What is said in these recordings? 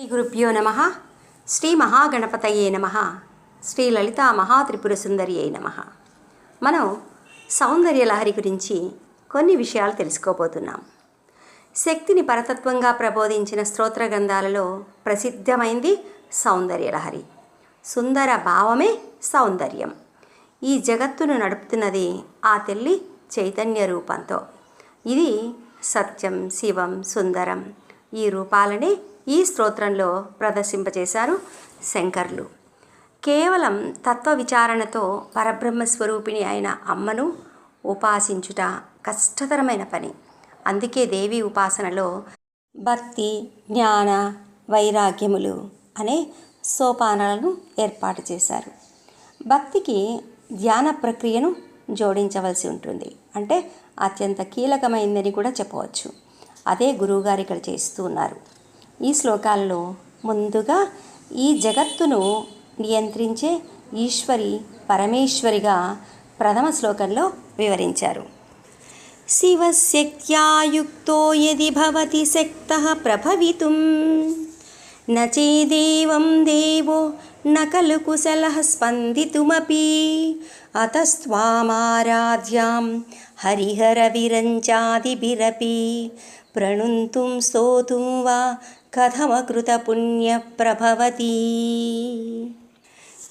శ్రీ గురుభ్యో నమ శ్రీ మహాగణపతయే నమ శ్రీ లలితా మహాత్రిపుర సుందరి అయి నమ మనం సౌందర్య లహరి గురించి కొన్ని విషయాలు తెలుసుకోబోతున్నాం. శక్తిని పరతత్వంగా ప్రబోధించిన స్తోత్ర గ్రంథాలలో ప్రసిద్ధమైంది సౌందర్య లహరి. సుందర భావమే సౌందర్యం. ఈ జగత్తును నడుపుతున్నది ఆ తెల్లి చైతన్య రూపంతో. ఇది సత్యం శివం సుందరం ఈ రూపాలనే ఈ స్తోత్రంలో ప్రదర్శింపజేశారు శంకర్లు. కేవలం తత్వ విచారణతో పరబ్రహ్మ స్వరూపిణి అయిన అమ్మను ఉపాసించుట కష్టతరమైన పని. అందుకే దేవి ఉపాసనలో భక్తి జ్ఞాన వైరాగ్యములు అనే సోపానాలను ఏర్పాటు చేశారు. భక్తికి ధ్యాన ప్రక్రియను జోడించవలసి ఉంటుంది. అంటే అత్యంత కీలకమైందని కూడా చెప్పవచ్చు. అదే గురువుగారు ఇక్కడ చేస్తూ ఉన్నారు. ఈ శ్లోకాల్లో ముందుగా ఈ జగత్తును నియంత్రించే ఈశ్వరి పరమేశ్వరిగా ప్రథమ శ్లోకంలో వివరించారు. శివశక్త్యాయుక్తో యది భవతి శక్త ప్రభవితుం. నచే దేవం దేవో న కుశల స్పందితుమీ అతస్వామారాధ్యాం హరిహర హరిహరవిరంచాదిభిరపి ప్రణుంతుం స్తోతుం వా కథమకృత పుణ్యప్రభవతి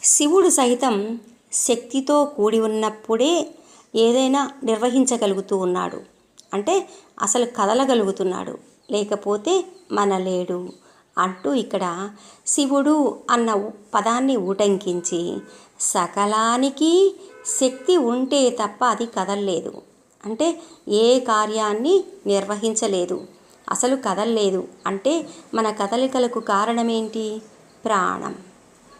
శివుడు సహితం శక్తితో కూడి ఉన్నప్పుడే ఏదైనా నిర్వహించగలుగుతూ ఉన్నాడు. అంటే అసలు కదలగలుగుతున్నాడు. లేకపోతే మనలేడు. అంటూ ఇక్కడ శివుడు అన్న పదాన్ని ఊటంకించి సకలానికి శక్తి ఉంటే తప్ప అది కదలలేదు. అంటే ఏ కార్యాన్ని నిర్వహించలేదు. అసలు కదలలేదు అంటే మన కదలికలకు కారణమేంటి? ప్రాణం.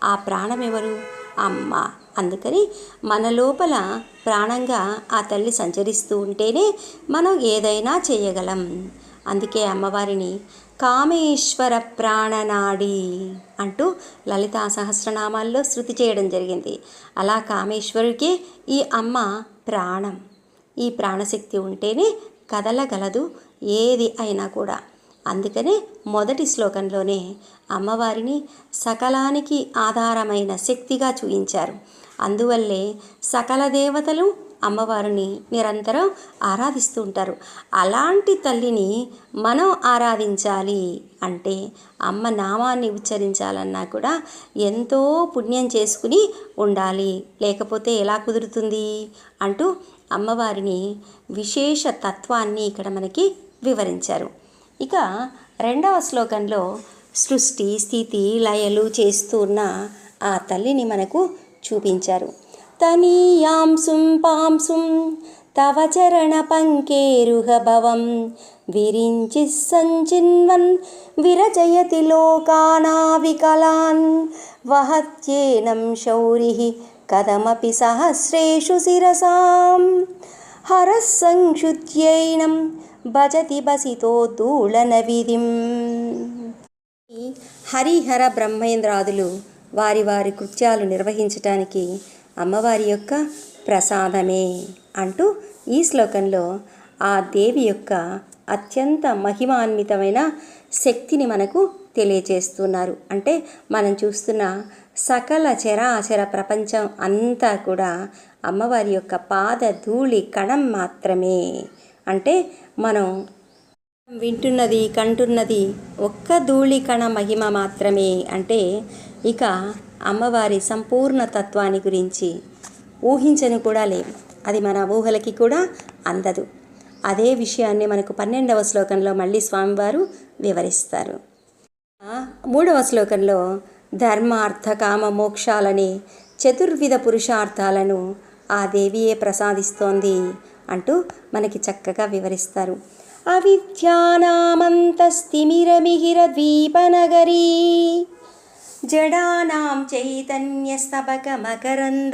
ఆ ప్రాణం ఎవరు? అమ్మ. అందుకని మన లోపల ప్రాణంగా ఆ తల్లి సంచరిస్తూ ఉంటేనే మనం ఏదైనా చేయగలం. అందుకే అమ్మవారిని కామేశ్వర ప్రాణనాడి అంటూ లలితా సహస్రనామాల్లో శృతి చేయడం జరిగింది. అలా కామేశ్వరుడికే ఈ అమ్మ ప్రాణం. ఈ ప్రాణశక్తి ఉంటేనే కదలగలదు ఏది అయినా కూడా. అందుకనే మొదటి శ్లోకంలోనే అమ్మవారిని సకలానికి ఆధారమైన శక్తిగా చూయించారు. అందువల్లే సకల దేవతలు అమ్మవారిని నిరంతరం ఆరాధిస్తూ ఉంటారు. అలాంటి తల్లిని మనం ఆరాధించాలి అంటే అమ్మ నామాన్ని ఉచ్చరించాలన్నా కూడా ఎంతో పుణ్యం చేసుకుని ఉండాలి. లేకపోతే ఎలా కుదురుతుంది? అంటూ అమ్మవారిని విశేష తత్వాన్ని ఇక్కడ మనకి వివరించారు. ఇక రెండవ శ్లోకంలో సృష్టి స్థితి లయలు చేస్తున్న ఆ తల్లిని మనకు చూపించారు. తనీయాంసుం పాంసుం తవ చరణ పంకేరుహభవం విరించి సంచిన్వన్ విరజయతి లోకానా వికలాన్ వహత్యేనం శౌరి కథమపి సహస్రేషు శిరసాం హరస్సంక్షుత్యైనం భజతి బసితో దూళన విధిం హరిహర బ్రహ్మేంద్రాదులు వారి వారి కృత్యాలు నిర్వహించటానికి అమ్మవారి యొక్క ప్రసాదమే అంటూ ఈ శ్లోకంలో ఆ దేవి యొక్క అత్యంత మహిమాన్వితమైన శక్తిని మనకు తెలియచేస్తున్నారు అంటే మనం చూస్తున్న సకల చరాచర ప్రపంచం అంతా కూడా అమ్మవారి యొక్క పాద ధూళి కణం మాత్రమే. అంటే మనం వింటున్నది కంటున్నది ఒక్క ధూళికణ మహిమ మాత్రమే అంటే ఇక అమ్మవారి సంపూర్ణ తత్వాన్ని గురించి ఊహించని కూడా లేవు అది మన ఊహలకి కూడా అందదు. అదే విషయాన్ని మనకు పన్నెండవ శ్లోకంలో మళ్ళీ స్వామివారు వివరిస్తారు. మూడవ శ్లోకంలో ధర్మార్థ కామ మోక్షాలని చతుర్విధ పురుషార్థాలను ఆ దేవియే ప్రసాదిస్తోంది. అంటూ మనకి చక్కగా వివరిస్తారు. అవిద్యానామంతస్తిమిరమిహిరద్వీపనగరీ జడానాం చైతన్యస్తబకమకరంద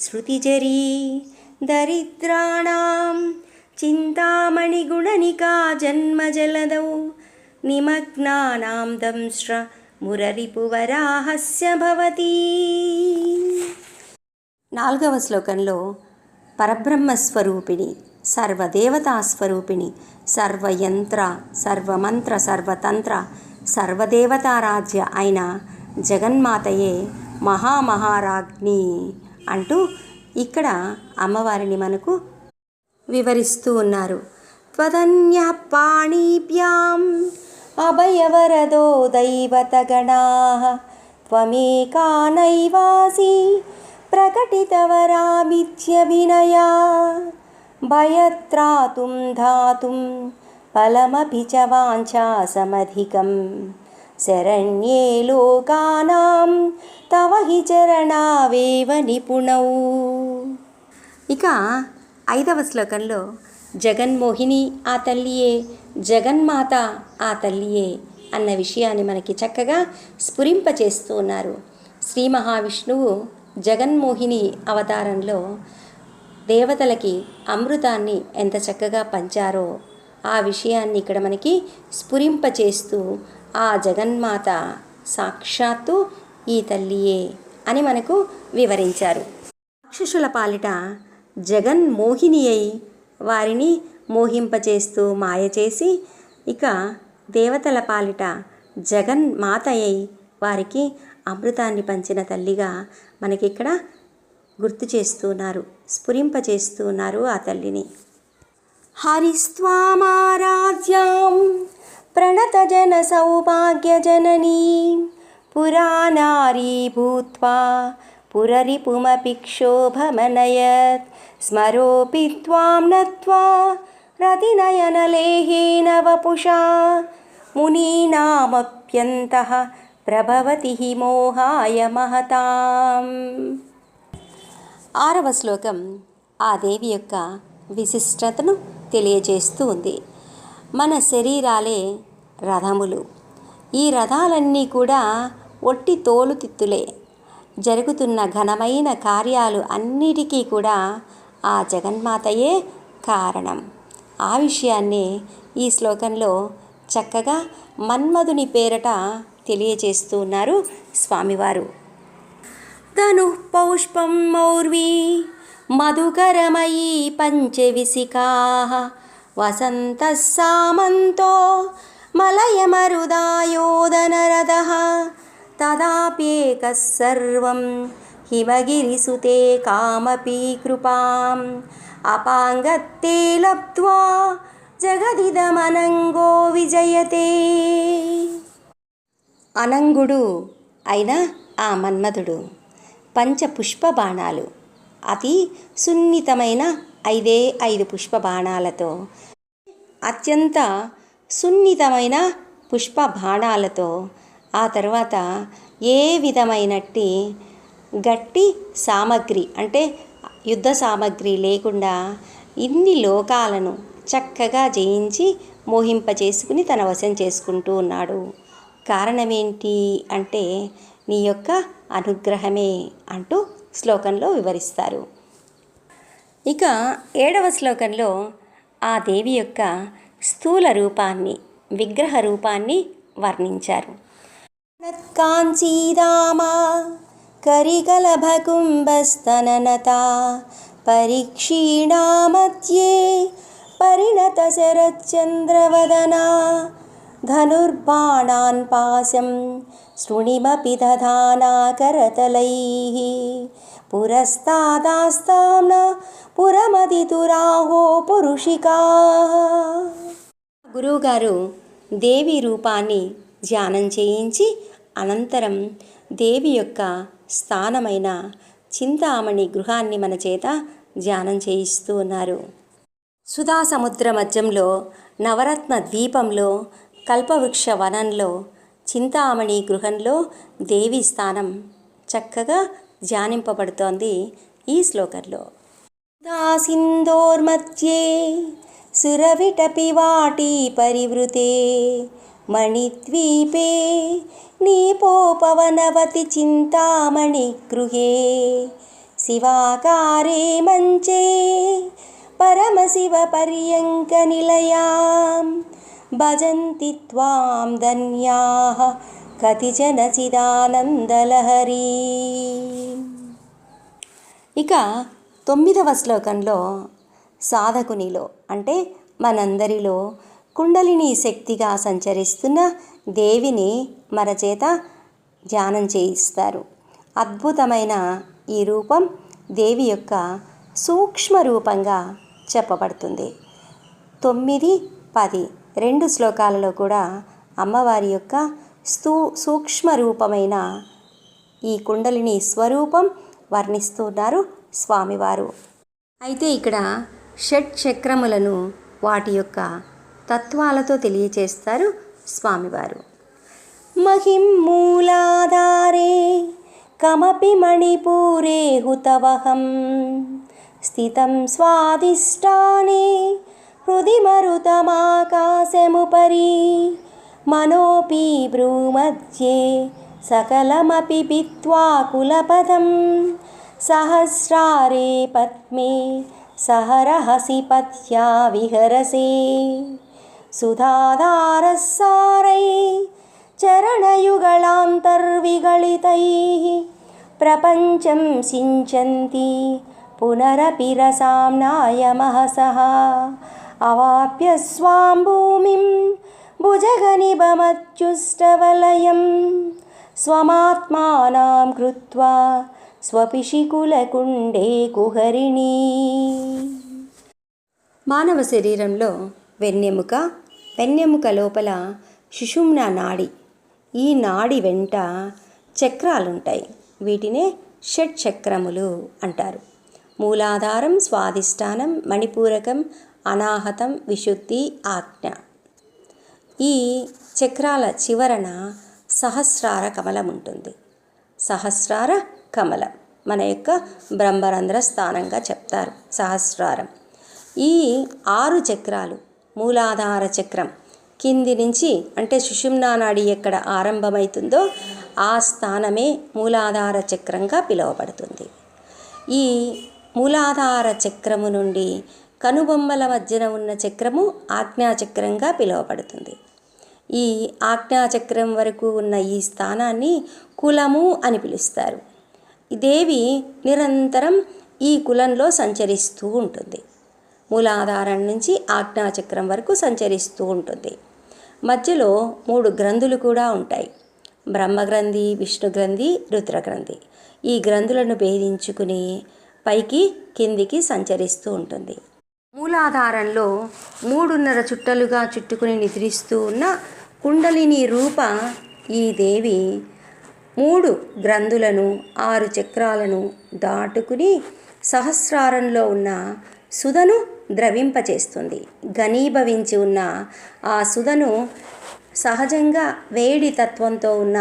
శృతిజరీ. దరిద్రాణం చింతామణిగుణనికా జన్మజలదౌ నిమగ్నానాం దంశ్ర మురరిపువరాహస్య భవతి. నాలుగవ శ్లోకంలో పరబ్రహ్మస్వరూపిణి సర్వదేవతాస్వరూపిణి సర్వదేవతా స్వరూపిణి సర్వయంత్ర సర్వమంత్ర సర్వతంత్ర సర్వదేవతారాజ్య అయిన జగన్మాతయే మహామహారాజ్ఞి అంటూ ఇక్కడ అమ్మవారిని మనకు వివరిస్తూ ఉన్నారు. త్వదన్య పాణిభ్యాం అభయవరదో దైవతగణా త్వమేకా నైవాసి ప్రకటితవరామిత్యభినయా భయత్రాతుం ధాతుం ఫలమపి చ వాంఛాసమధికం శరణ్యే లోకానాం తవ హి చరణావేవ నిపుణౌ ఇక ఐదవ శ్లోకంలో జగన్మోహిని ఆ తల్లియే జగన్మాత ఆ తల్లియే అన్న విషయాన్ని మనకి చక్కగా స్ఫురింపచేస్తూ ఉన్నారు శ్రీ మహావిష్ణువు జగన్మోహిని అవతారంలో దేవతలకి అమృతాన్ని ఎంత చక్కగా పంచారో ఆ విషయాన్ని ఇక్కడ మనకి స్ఫురింపచేస్తూ ఆ జగన్మాత సాక్షాత్తు ఈ తల్లియే అని మనకు వివరించారు. రాక్షసుల పాలిట జగన్ మోహిని అయి వారిని మోహింపచేస్తూ మాయ చేసి ఇక దేవతల పాలిట జగన్ మాత అయి వారికి అమృతాన్ని పంచిన తల్లిగా మనకి ఇక్కడ గుర్తు చేస్తున్నారు స్ఫురింపచేస్తున్నారు ఆ తల్లిని. హరిస్వామారాధ్యాం ప్రణతజన సౌభాగ్యజననీ పురాణారీ భూత్వా పురరిపుమపి క్షోభమనయత్ స్మరోపి త్వాం నత్వా రతినయనలేహేన వపుషా మునీనామప్యంతః ప్రభవతి మోహాయ మహతాం. ఆరవ శ్లోకం ఆ దేవి యొక్క విశిష్టతను తెలియజేస్తూ ఉంది. మన శరీరాలే రథములు. ఈ రథాలన్నీ కూడా ఒట్టి తోలుతిత్తులే. జరుగుతున్న ఘనమైన కార్యాలు అన్నిటికీ కూడా ఆ జగన్మాతయే కారణం. ఆ విషయాన్ని ఈ శ్లోకంలో చక్కగా మన్మధుని పేరట తెలియజేస్తూ ఉన్నారు స్వామివారు. ధను పౌష్పం మౌర్వీ మధుకరమయీ పంచవిసికా వసంత సామంతో మలయమరుదాయోదనరథ తదాప్యేకः సర్వం హిమగిరిసుతే కామపి కృపాం అపాంగత్తే లబ్ధ్వా జగదిదమనంగో విజయతే అనంగుడు అయిన ఆ మన్మధుడు. పంచపుష్ప బాణాలు. అతి సున్నితమైన ఐదే ఐదు పుష్ప బాణాలతో అత్యంత సున్నితమైన పుష్ప బాణాలతో ఆ తర్వాత ఏ విధమైనట్టి గట్టి సామగ్రి అంటే యుద్ధ సామగ్రి లేకుండా ఇన్ని లోకాలను చక్కగా జయించి మోహింపచేసుకుని తన వశం చేసుకుంటూ ఉన్నాడు. కారణమేంటి అంటే నీ యొక్క అనుగ్రహమే అంటూ శ్లోకంలో వివరిస్తారు. ఇక ఏడవ శ్లోకంలో ఆ దేవి యొక్క స్థూల రూపాన్ని విగ్రహ రూపాన్ని వర్ణించారు. కాంచీదామా కరికలభకుంభస్తననత పరీక్షీణా మధ్యే పరిణత శరచంద్రవదనా ధనుర్బాణాన్ పాశం శృణిమపి దధానా కరతలైः పురమదితురాహో పురుషికా గురువుగారు దేవి రూపాన్ని ధ్యానం చేయించి అనంతరం దేవి యొక్క స్థానమైన చింతామణి గృహాన్ని మన చేత ధ్యానం చేయిస్తూ ఉన్నారు. సుధా సముద్ర మధ్యంలో నవరత్న ద్వీపంలో కల్పవృక్ష వనంలో చింతామణి గృహంలో దేవి స్థానం చక్కగా ధ్యానింపబడుతోంది ఈ శ్లోకంలో. దాసిందోర్మధ్యే సురవిటపి వాటి పరివృతే మణిద్వీపే నీపోపవనవతి చింతామణి గృహే శివాకారే మంచే పరమశివ పర్యంక నిలయాం భజంతి త్వాం ధన్యాః. కతిచన చిదానందలహరీ ఇక తొమ్మిదవ శ్లోకంలో సాధకునిలో అంటే మనందరిలో కుండలిని శక్తిగా సంచరిస్తున్న దేవిని మన చేత ధ్యానం చేయిస్తారు. అద్భుతమైన ఈ రూపం దేవి యొక్క సూక్ష్మ రూపంగా చెప్పబడుతుంది. తొమ్మిది పది. రెండు శ్లోకాలలో కూడా అమ్మవారి యొక్క స్థూ సూక్ష్మ రూపమైన ఈ కుండలిని స్వరూపం వర్ణిస్తున్నారు స్వామివారు. అయితే ఇక్కడ షట్ చక్రములను వాటి యొక్క తత్వాలతో తెలియచేస్తారు స్వామివారు. మహిం మూలాధారే కమపి మణిపూరే హుతవహం స్థితం స్వాదిష్టానే हृदि मरुतमाकाशमुपरि मनोऽपि ब्रूमध्ये सकलमपि पित्वा कुलपदं सहस्रारे पद्मे सहरहसि पत्या विहरसे। सुधाधारः सारैः चरणयुगलान्तर्विगलितैः प्रपञ्चं सिञ्चन्ति पुनरपि रसाम्नाय महसः। అవాప్య స్వాం భూమిం భుజగనిభమత్యుష్టవలయం స్వమాత్మానం కృత్వా స్వపిశికులకుండే కుహరిణి మానవ శరీరంలో వెన్నెముక వెన్నెముక లోపల శిశుమ్న నాడి ఈ నాడి వెంట చక్రాలుంటాయి. వీటినే షట్ చక్రములు అంటారు. మూలాధారం స్వాధిష్టానం మణిపూరకం అనాహతం విశుద్ధి ఆజ్ఞ. ఈ చక్రాల చివరన సహస్రార కమలం ఉంటుంది. సహస్రార కమలం మన యొక్క బ్రహ్మరంధ్ర స్థానంగా చెప్తారు సహస్రారం. ఈ ఆరు చక్రాలు మూలాధార చక్రం కింది నుంచి అంటే సుషుమ్నా నాడి ఎక్కడ ఆరంభమవుతుందో ఆ స్థానమే మూలాధార చక్రంగా పిలువబడుతుంది. ఈ మూలాధార చక్రము నుండి కనుబొమ్మల మధ్యన ఉన్న చక్రము ఆజ్ఞాచక్రంగా పిలువబడుతుంది. ఈ ఆజ్ఞాచక్రం వరకు ఉన్న ఈ స్థానాన్ని కులము అని పిలుస్తారు. దేవి నిరంతరం ఈ కులంలో సంచరిస్తూ ఉంటుంది. మూలాధారం నుంచి ఆజ్ఞాచక్రం వరకు సంచరిస్తూ ఉంటుంది. మధ్యలో మూడు గ్రంథులు కూడా ఉంటాయి. బ్రహ్మగ్రంథి విష్ణుగ్రంథి రుద్రగ్రంథి. ఈ గ్రంథులను భేదించుకుని పైకి కిందికి సంచరిస్తూ ఉంటుంది. మూలాధారంలో మూడున్నర చుట్టలుగా చుట్టుకుని నిద్రిస్తూ ఉన్న కుండలిని రూప ఈ దేవి మూడు గ్రంథులను ఆరు చక్రాలను దాటుకుని సహస్రారంలో ఉన్న సుధను ద్రవింపచేస్తుంది. ఘనీభవించి ఉన్న ఆ సుధను సహజంగా వేడి తత్వంతో ఉన్న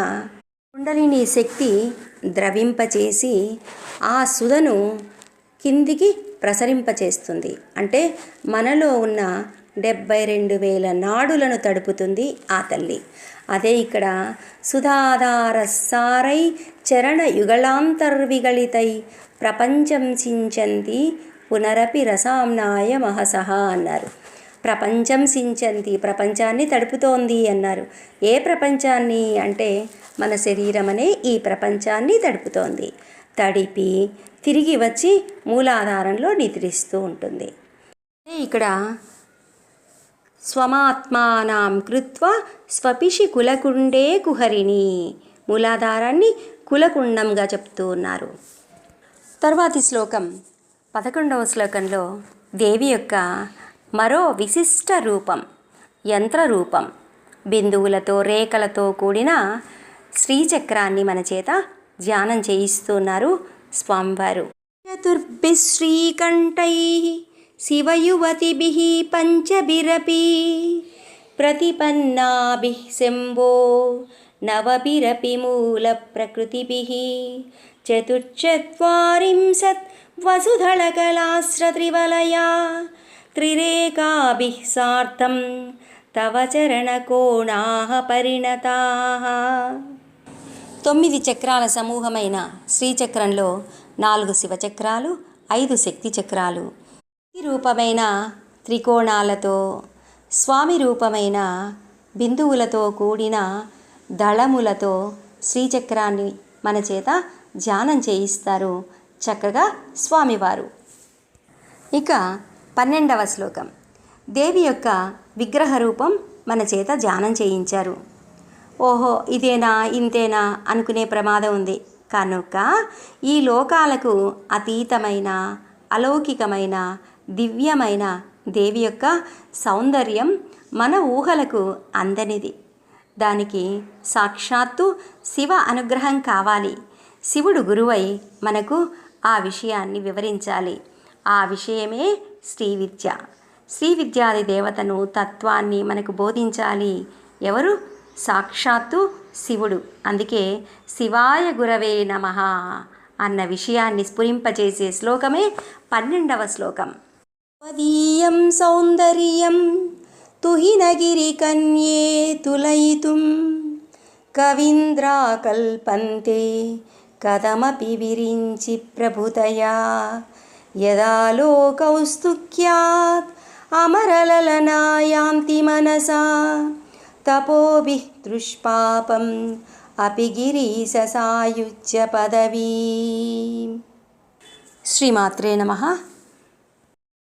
కుండలిని శక్తి ద్రవింపచేసి ఆ సుధను కిందికి ప్రసరింపచేస్తుంది. అంటే మనలో ఉన్న డెబ్బై రెండు వేల నాడులను తడుపుతుంది ఆ తల్లి. అదే ఇక్కడ సుధాధార సారై చరణ యుగళాంతర్విగళితై ప్రపంచం సించంతి పునరపి రసాంనాయ మహసహ అన్నారు. ప్రపంచం సించంతి ప్రపంచాన్ని తడుపుతోంది అన్నారు. ఏ ప్రపంచాన్ని? అంటే మన శరీరం అనే ఈ ప్రపంచాన్ని తడుపుతోంది. తడిపి తిరిగి వచ్చి మూలాధారంలో నిద్రిస్తూ ఉంటుంది. ఇక్కడ స్వమాత్మానం కృత్వ స్వపిషి కులకుండే కుహరిణి మూలాధారాన్ని కులకుండంగా చెప్తూ ఉన్నారు. తర్వాతి శ్లోకం పదకొండవ శ్లోకంలో దేవి యొక్క మరో విశిష్ట రూపం యంత్ర రూపం బిందువులతో రేఖలతో కూడిన శ్రీచక్రాన్ని మన చేత ధ్యానం చేయిస్తున్నారు స్వామివారు. చతుర్భి శ్రీకంఠై శివయువతిభి పంచభిరపి ప్రతిపన్నాభి శంభో నవభిరపి మూలప్రకృతిభిः చతుర్చత్వరింశత్ వసుధళకలాశ్రత్రివలయా త్రిరేకాభిः సార్ధం తవ చరణకోణాः పరిణతాः తొమ్మిది చక్రాల సమూహమైన శ్రీచక్రంలో నాలుగు శివచక్రాలు ఐదు శక్తి చక్రాలు. రూపమైన త్రికోణాలతో స్వామి రూపమైన బిందువులతో కూడిన దళములతో శ్రీచక్రాన్ని మన చేత ధ్యానం చేయిస్తారు చక్కగా స్వామివారు. ఇక పన్నెండవ శ్లోకం. దేవి యొక్క విగ్రహ రూపం మన చేత ధ్యానం చేయించారు. ఓహో ఇదేనా ఇంతేనా అనుకునే ప్రమాదం ఉంది. కనుక ఈ లోకాలకు అతీతమైన అలౌకికమైన దివ్యమైన దేవి యొక్క సౌందర్యం మన ఊహలకు అందనిది. దానికి సాక్షాత్తు శివ అనుగ్రహం కావాలి. శివుడు గురువై మనకు ఆ విషయాన్ని వివరించాలి. ఆ విషయమే శ్రీ విద్య. శ్రీ విద్యాది దేవతను తత్వాన్ని మనకు బోధించాలి. ఎవరు? సాక్షాత్తు శివుడు. అందుకే శివాయ గురవే నమ అన్న విషయాన్ని స్ఫురింపచేసే శ్లోకమే పన్నెండవ శ్లోకం. పదీయం సౌందర్యం తుహినగిరి కన్యే తులయితుం. కవీంద్రా కల్పంతే కథమపి విరించి ప్రభుతయా. యదాలో కౌస్తుక్యాత్ అమరలలనాయాంతి మనసా తపోభి దృష్పాపం అపి గిరీశసాయుజ్య పదవీ శ్రీమాత్రే నమ